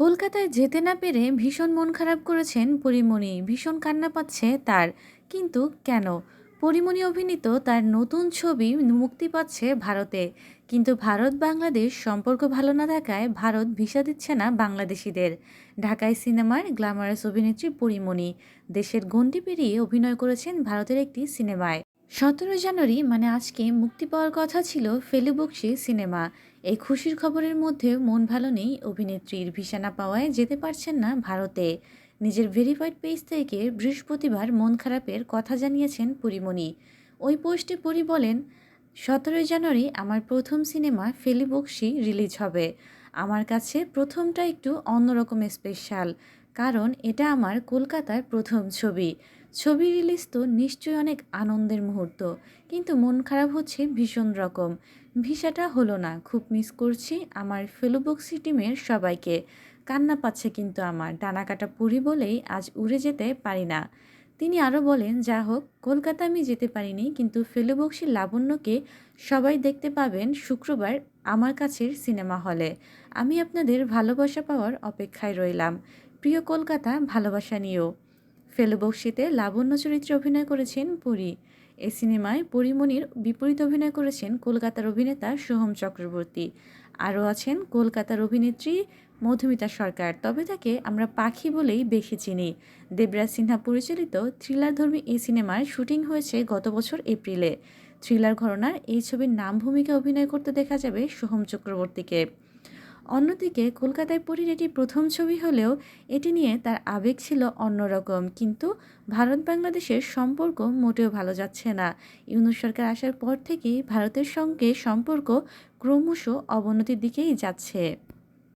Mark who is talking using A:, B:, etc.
A: কলকাতায় যেতে না পেরে ভীষণ মন খারাপ করেছেন পরিমণি। ভীষণ কান্না পাচ্ছে তার। কিন্তু কেন? পরিমণি অভিনীত তার নতুন ছবি মুক্তি পাচ্ছে ভারতে। কিন্তু ভারত বাংলাদেশ সম্পর্ক ভালো না থাকায় ভারত ভিসা দিচ্ছে না বাংলাদেশিদের। ঢাকায় সিনেমার গ্ল্যামারাস অভিনেত্রী পরিমণি। দেশের গণ্ডি পেরিয়ে অভিনয় করেছেন ভারতের একটি সিনেমায়। সতেরো জানুয়ারি মানে আজকে মুক্তি পাওয়ার কথা ছিল ফেলুবক্সি সিনেমা। এই খুশির খবরের মধ্যে মন ভালো নেই অভিনেত্রীর ভিসা না পাওয়ায় যেতে পারছেন না ভারতে। নিজের ভেরিফাইড পেজ থেকে বৃহস্পতিবার মন খারাপের কথা জানিয়েছেন পরিমণি। ওই পোস্টে পরি বলেন, সতেরোই জানুয়ারি আমার প্রথম সিনেমা ফেলিবক্সি রিলিজ হবে। আমার কাছে প্রথমটা একটু অন্যরকম স্পেশাল। কারণ এটা আমার কলকাতার প্রথম ছবি। ছবি রিলিজ তো নিশ্চয়ই অনেক আনন্দের মুহূর্ত, কিন্তু মন খারাপ হচ্ছে ভীষণ রকম। ভিসাটা হলো না, খুব মিস করছি আমার ফেলুবক্সি টিমের সবাইকে। কান্না পাচ্ছে কিন্তু আমার ডানা কাটা পুরি বলেই আজ উড়ে যেতে পারি না। তিনি আরও বলেন, যা হোক, কলকাতা আমি যেতে পারিনি, কিন্তু ফেলুবক্সি লাবণ্যকে সবাই দেখতে পাবেন শুক্রবার আমার কাছের সিনেমা হলে আমি আপনাদের ভালোবাসা পাওয়ার অপেক্ষায় রইলাম। প্রিয় কলকাতা ভালোবাসা নিয়েও। ফেলুবক্সিতে লাবণ্য চরিত্রে অভিনয় করেছেন পুরী। এ সিনেমায় পরিমণির বিপরীত অভিনয় করেছেন কলকাতার অভিনেতা সোহম চক্রবর্তী। আরও আছেন কলকাতার অভিনেত্রী মধুমিতা সরকার। তবে তাকে আমরা পাখি বলেই বেশি চিনি। দেবরাজ সিনহা পরিচালিত থ্রিলারধর্মী এই সিনেমার শুটিং হয়েছে গত বছর এপ্রিলে। থ্রিলার ঘটনার এই ছবির নাম ভূমিকা অভিনয় করতে দেখা যাবে সোহম চক্রবর্তীকে। অন্যদিকে কলকাতায় পরীর এটি প্রথম ছবি হলেও এটি নিয়ে তার আবেগ ছিল অন্যরকম। কিন্তু ভারত বাংলাদেশের সম্পর্ক মোটেও ভালো যাচ্ছে না। ইউনুস সরকার আসার পর থেকেই ভারতের সঙ্গে সম্পর্ক ক্রমশ অবনতির দিকেই যাচ্ছে।